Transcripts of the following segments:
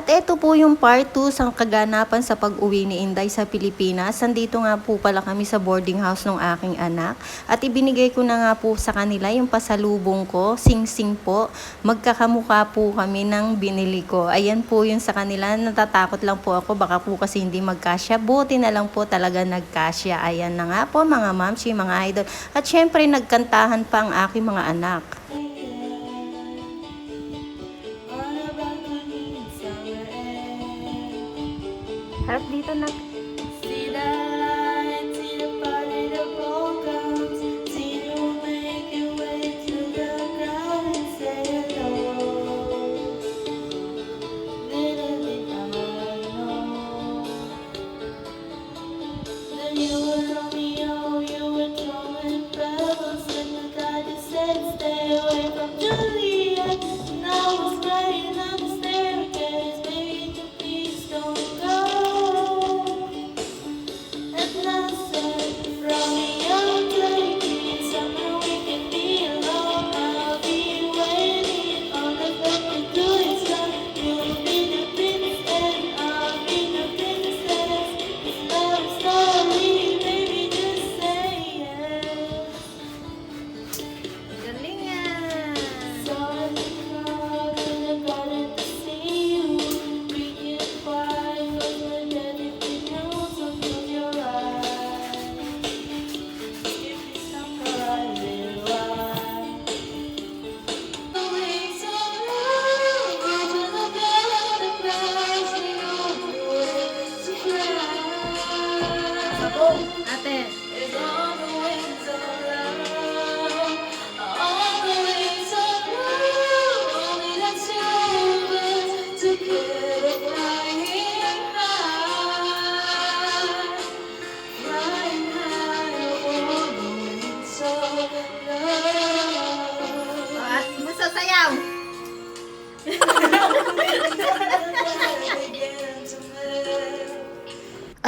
At ito po yung part 2 sa kaganapan sa pag-uwi ni Inday sa Pilipinas. Nandito nga po pala kami sa boarding house ng aking anak. At ibinigay ko na nga po sa kanila yung pasalubong ko, sing-sing po. Magkakamukha po kami ng binili ko. Ayan po yun sa kanila. Natatakot lang po ako, baka po kasi hindi magkasya. Buti na lang po talaga nagkasya. Ayan na nga po mga mamsi, mga idol. At syempre nagkantahan pa ang aking mga anak. Harap dito na. See the lights, see the party, the. See you make your to the crowd and say hello. Little did I know that masasayaw!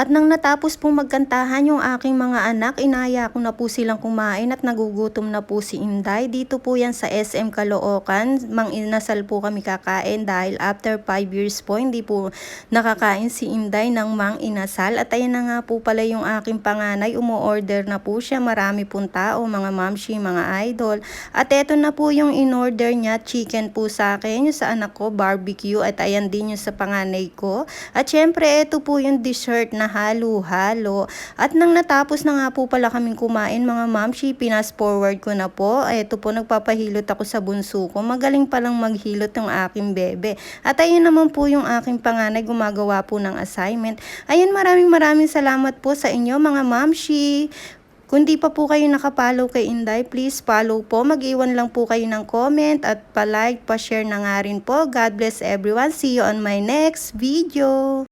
At nang natapos pong magkantahan yung aking mga anak, inaya ko na po silang kumain at nagugutom na po si Inday. Dito po yan sa SM Caloocan. Mang inasal po kami kakain dahil after 5 years po, hindi po nakakain si Inday ng mang inasal. At ayan na nga po pala yung aking panganay. Umu-order na po siya. Marami pong tao, mga mamshi, mga idol. At eto na po yung in-order niya, chicken po sa akin. Yung sa anak ko, barbecue. At ayan din yung sa panganay ko. At syempre, eto po yung dessert na halo-halo. At nang natapos na nga po pala kaming kumain, mga mamshi, pinas forward ko na po. Eto po, nagpapahilot ako sa bunso ko. Magaling palang maghilot yung aking bebe. At ayun naman po yung aking panganay, gumagawa po ng assignment. Ayun, maraming maraming salamat po sa inyo, mga mamshi. Kung di pa po kayo nakapollow kay Inday, please follow po. Mag-iwan lang po kayo ng comment at pa-like, pa-share na nga rin po. God bless everyone. See you on my next video.